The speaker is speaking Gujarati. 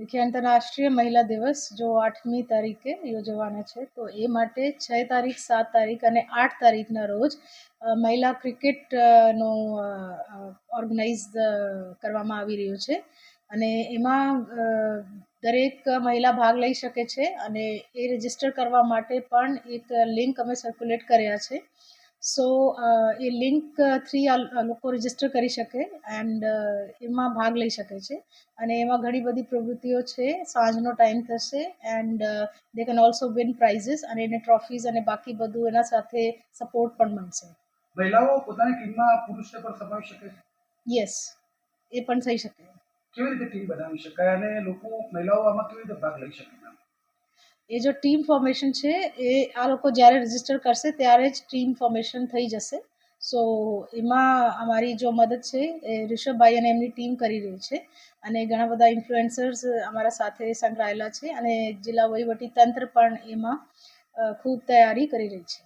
देखिए अंतर्राष्ट्रीय महिला દિવસ જો આઠમી તારીખે યોજવાના છે તો એ માટે છ તારીખ સાત તારીખ અને આઠ તારીખના રોજ અ, મહિલા ક્રિકેટ અ, નો ઓર્ગેનાઇઝ કરવામાં આવી રહ્યું છે અને એમાં અ, દરેક મહિલા ભાગ લઈ શકે છે અને એ રજીસ્ટર કરવા માટે પણ એક લિંક અમે સર્ક્યુલેટ કર્યા છે સો એ લિંક થ્રી આ લોકો રજિસ્ટર કરી શકે એન્ડ એમાં ભાગ લઈ શકે છે. અને એમાં ઘણી બધી પ્રવૃત્તિઓ છે. સાંજનો ટાઈમ થશે and they can also win prizes અને એને ટ્રોફીઝ અને બાકી બધું એના સાથે સપોર્ટ પણ મળશે. મહિલાઓ પોતાની ટીમમાં પુરુષને પણ સમાવી શકે છે? યસ એ પણ થઈ શકે. કેવી રીતે ટીમ બનાવી શકાય અને લોકો મહિલાઓ આમાં કેવી રીતે ભાગ લઈ શકે? એ જો ટીમ ફોર્મેશન છે, એ આ લોકો જ્યારે રજિસ્ટર કરશે ત્યારે જ ટીમ ફોર્મેશન થઈ જશે. સો એમાં અમારી જો મદદ છે, એ ઋષભભાઈ અને એમની ટીમ કરી રહી છે. અને ઘણા બધા ઇન્ફ્લુએન્સર્સ અમારા સાથે સંકળાયેલા છે અને જિલ્લા વહીવટી તંત્ર પણ એમાં ખૂબ તૈયારી કરી રહી છે.